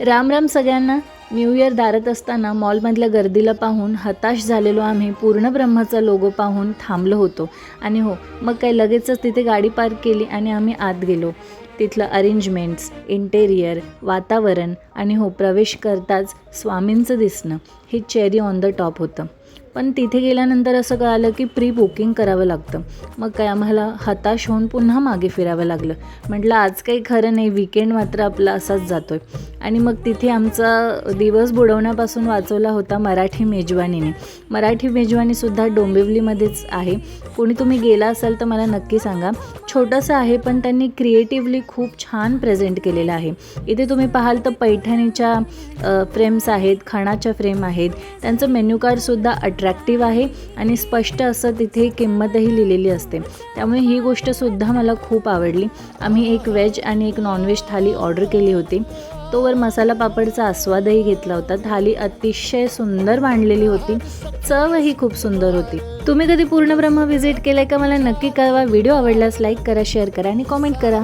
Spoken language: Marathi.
राम राम सगळ्यांना. न्यू इयर दारत असताना मॉलमधल्या गर्दीला पाहून हताश झालेलो आम्ही. पूर्ण ब्रह्माचा लोगो पाहून थांबलो होतो. आणि हो मग काही लगेचच तिथे गाडी पार्क केली आणि आम्ही आत गेलो. तिथलं अरेंजमेंट्स इंटेरियर वातावरण आणि हो प्रवेश करताच स्वामींचं दिसणं. हे चेरी ऑन द टॉप होतं. पण तिथे गेल्यानंतर असं कळालं की प्री बुकिंग करावं लागतं. मग काय आम्हाला हताश होऊन पुन्हा मागे फिरावं लागलं. म्हटलं आज काही खरं नाही विकेंड मात्र आपला असाच जातो आहे आणि मग तिथे आमचा दिवस बुडवण्यापासून वाचवला होता मराठी मेजवानीने. मराठी मेजवानीसुद्धा डोंबिवलीमध्येच आहे. कोणी तुम्ही गेला असाल तर मला नक्की सांगा. छोटंसं आहे पण त्यांनी क्रिएटिव्हली खूप छान प्रेझेंट केलेलं आहे. इथे तुम्ही पाहाल तर पैठणीच्या फ्रेम्स आहेत खाणाच्या फ्रेम आहेत. त्यांचं मेन्यू कार्डसुद्धा अट्रॅक्टिव्ह आहे आणि स्पष्ट असं तिथे किंमतही लिहिलेली असते. त्यामुळे ही गोष्टसुद्धा मला खूप आवडली. आम्ही एक व्हेज आणि एक नॉनव्हेज थाली ऑर्डर केली होती. तोवर मसाला पापडचा आस्वादही घेतला होता. थाली अतिशय सुंदर मांडलेली होती. चवही खूप सुंदर होती. तुम्ही कधी पूर्ण ब्रह्म व्हिजिट केलंय का? मला नक्की कळवा. व्हिडिओ आवडल्यास लाईक करा शेअर करा आणि कॉमेंट करा.